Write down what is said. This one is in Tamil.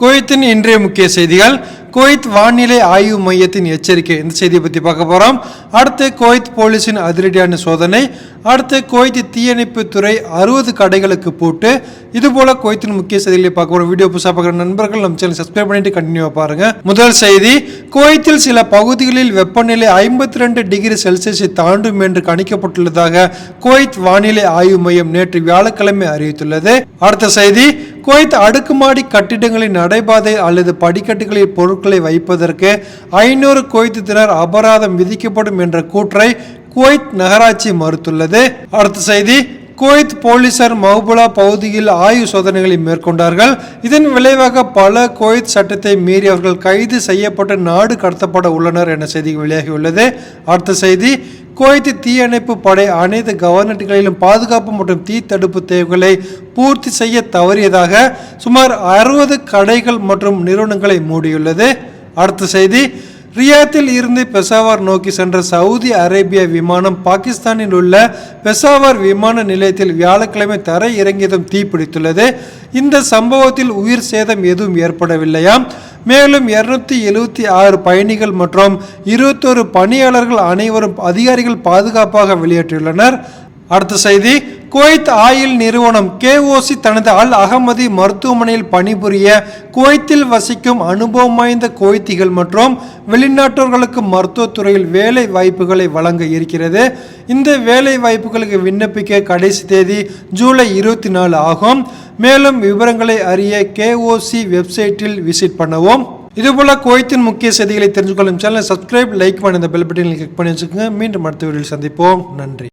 குவைத்தின் இன்றைய முக்கிய செய்திகள். குவைத் வானிலை ஆய்வு மையத்தின் எச்சரிக்கை. இந்த செய்தியை பற்றி பார்க்க போகிறோம் அடுத்து குவைத் போலீஸின் அதிரடியான சோதனை. அடுத்து குவைத் தீயணைப்பு துறை அறுபது கடைகளுக்கு போட்டு. இதுபோல் குவைத்தின் முக்கிய செய்திகளை பார்க்க போகிறோம் வீடியோ புதுசாக பார்க்குற நண்பர்கள் நம்ம சேனல் சப்ஸ்கிரைப் பண்ணிட்டு கண்டினியூவாக பாருங்க. முதல் செய்தி குவைத்தில் சில பகுதிகளில் வெப்பநிலை ஐம்பத்தி ரெண்டு டிகிரி செல்சியஸை தாண்டும் என்று கணிக்கப்பட்டுள்ளதாக குவைத் வானிலை ஆய்வு மையம் நேற்று வியாழக்கிழமை அறிவித்துள்ளது. அடுத்த செய்தி குவைத் அடுக்குமாடி கட்டிடங்களின் நடைபாதை அல்லது படிக்கட்டுகளில் பொருட்களை வைப்பதற்கு ஐநூறு குவைத் தினர் அபராதம் விதிக்கப்படும் என்ற கூற்றை குவைத் நகராட்சி மறுத்துள்ளது. அடுத்த செய்தி குவைத் போலீசார் மஹபுலா பகுதியில் ஆய்வு சோதனைகளை மேற்கொண்டார்கள். இதன் விளைவாக பல குவைத் சட்டத்தை மீறியவர்கள் கைது செய்யப்பட்டு நாடு கடத்தப்பட உள்ளனர் என செய்தி வெளியாகியுள்ளது. அடுத்த செய்தி குவைத்து தீயணைப்பு படை அனைத்து கவர்னட்டுகளிலும் பாதுகாப்பு மற்றும் தீ தடுப்பு தேவைகளை பூர்த்தி செய்ய தவறியதாக சுமார் அறுபது கடைகள் மற்றும் நிறுவனங்களை மூடியுள்ளது. அடுத்த செய்தி ரியாத்தில் இருந்து பெசாவார் நோக்கி சென்ற சவுதி அரேபிய விமானம் பாகிஸ்தானில் உள்ள பெசாவார் விமான நிலையத்தில் வியாழக்கிழமை தரை இறங்கியதும் தீப்பிடித்துள்ளது. இந்த சம்பவத்தில் உயிர் சேதம் எதுவும் ஏற்படவில்லையாம். மேலும் இருநூத்தி எழுபத்தி ஆறு பயணிகள் மற்றும் இருபத்தோரு பணியாளர்கள் அனைவரும் அதிகாரிகள் பாதுகாப்பாக வெளியேற்றியுள்ளனர். அடுத்த செய்தி குவைத் ஆயில் நிறுவனம் கேஓசி தனது அல் அகமதி மருத்துவமனையில் பணிபுரிய குவைத்தில் வசிக்கும் அனுபவம் வாய்ந்த குவைத்திகள் மற்றும் வெளிநாட்டோர்களுக்கு மருத்துவத்துறையில் வேலை வாய்ப்புகளை வழங்க இருக்கிறது. இந்த வேலை வாய்ப்புகளுக்கு விண்ணப்பிக்க கடைசி தேதி ஜூலை இருபத்தி நாலு ஆகும். மேலும் விவரங்களை அறிய கேஓசி வெப்சைட்டில் விசிட் பண்ணவும். இதுபோல குவைத்தின் முக்கிய செய்திகளை தெரிஞ்சுக்கொள்ளும் சேனலை சப்ஸ்கிரைப் லைக் பண்ணி இந்த பெல் பட்டனில் கிளிக் பண்ணி வச்சுக்கோங்க. மீண்டும் அடுத்த வீடியோவில் சந்திப்போம். நன்றி.